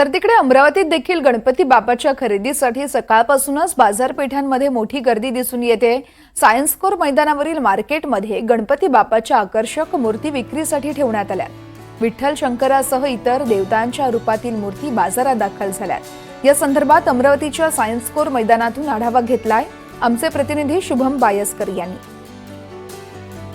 तर तिकडे अमरावतीत देखील गणपती बाप्पाच्या खरेदीसाठी सकाळपासूनच बाजारपेठांमध्ये मोठी गर्दी दिसून येते. सायन्स कोर मैदानावरील मार्केटमध्ये गणपती बाप्पाच्या आकर्षक मूर्ती विक्रीसाठी ठेवण्यात आल्या. विठ्ठल शंकरासह इतर देवतांच्या रूपातील मूर्ती बाजारात दाखल झाल्यात. या संदर्भात अमरावतीच्या सायन्स कोर मैदानातून आढावा घेतलाय. आमचे प्रतिनिधी शुभम बायस्कर यांनी.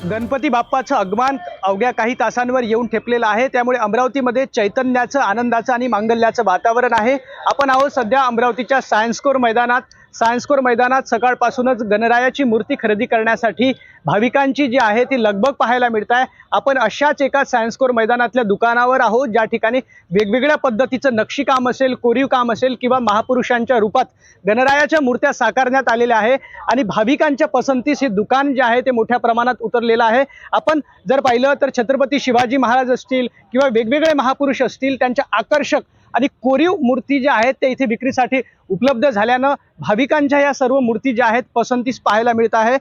गणपती बाप्पाचं आगमन अवघ्या काही तासांवर येऊन ठेपलेलं आहे. त्यामुळे अमरावतीमध्ये चैतन्याचं आनंदाचं आणि मांगल्याचं वातावरण आहे. आपण आहोत सध्या अमरावतीच्या सायन्सकोर मैदानात. सायन्सकोर मैदानात सकाळपासूनच गणरायाची मूर्ती खरेदी करण्यासाठी भाविकांची जी आहे ती लगबग पाहायला मिळत आहे आपण अशाच एका सायन्सकोर मैदानातल्या दुकानावर आहोत. ज्या ठिकाणी वेगवेगळ्या पद्धतीचं नक्षीकाम असेल कोरीव काम असेल किंवा महापुरुषांच्या रूपात गणरायाच्या मूर्त्या साकारण्यात आलेल्या आहे. आणि भाविकांच्या पसंतीस हे दुकान जे आहे ते मोठ्या प्रमाणात उतरलेलं आहे. आपण जर पाहिलं तर छत्रपती शिवाजी महाराज असतील किंवा वेगवेगळे महापुरुष असतील त्यांच्या आकर्षक आणि कोरीव मूर्ती ज्या आहेत त्या इथे विक्रीसाठी उपलब्ध झाल्यानं भाविकांच्या या सर्व मूर्ती ज्या आहेत पसंतीस पाहायला मिळत आहे.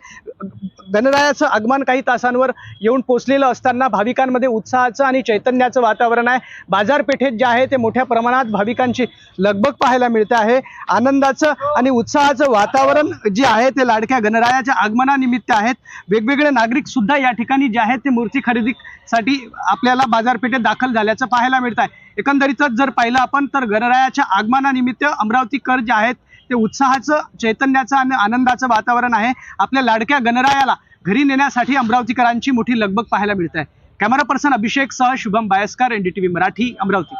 गणरायाचं आगमन काही तासांवर येऊन पोचलेलं असताना भाविकांमध्ये उत्साहाचं आणि चैतन्याचं वातावरण आहे. बाजारपेठेत जे आहे ते मोठ्या प्रमाणात भाविकांची लगबग पाहायला मिळते आहे. आनंदाचं आणि उत्साहाचं वातावरण जे आहे ते लाडक्या गणरायाच्या आगमनानिमित्त आहेत. वेगवेगळे नागरिक सुद्धा या ठिकाणी जे आहेत ते मूर्ती खरेदीसाठी आपल्याला बाजारपेठेत दाखल झाल्याचं पाहायला मिळत आहे. एकंदरीतच जर पाहिलं आपण तर गणरायाच्या आगमनानिमित्त अमरावतीकर जे आहेत ते उत्साहाचं चैतन्याचं आणि आनंदाचं वातावरण आहे. आपल्या लाडक्या गणरायाला घरी नेण्यासाठी अमरावतीकरांची मोठी लगबग पाहायला मिळत आहे. कॅमेरा पर्सन अभिषेक सह शुभम बायस्कर एनडीटीव्ही मराठी अमरावती.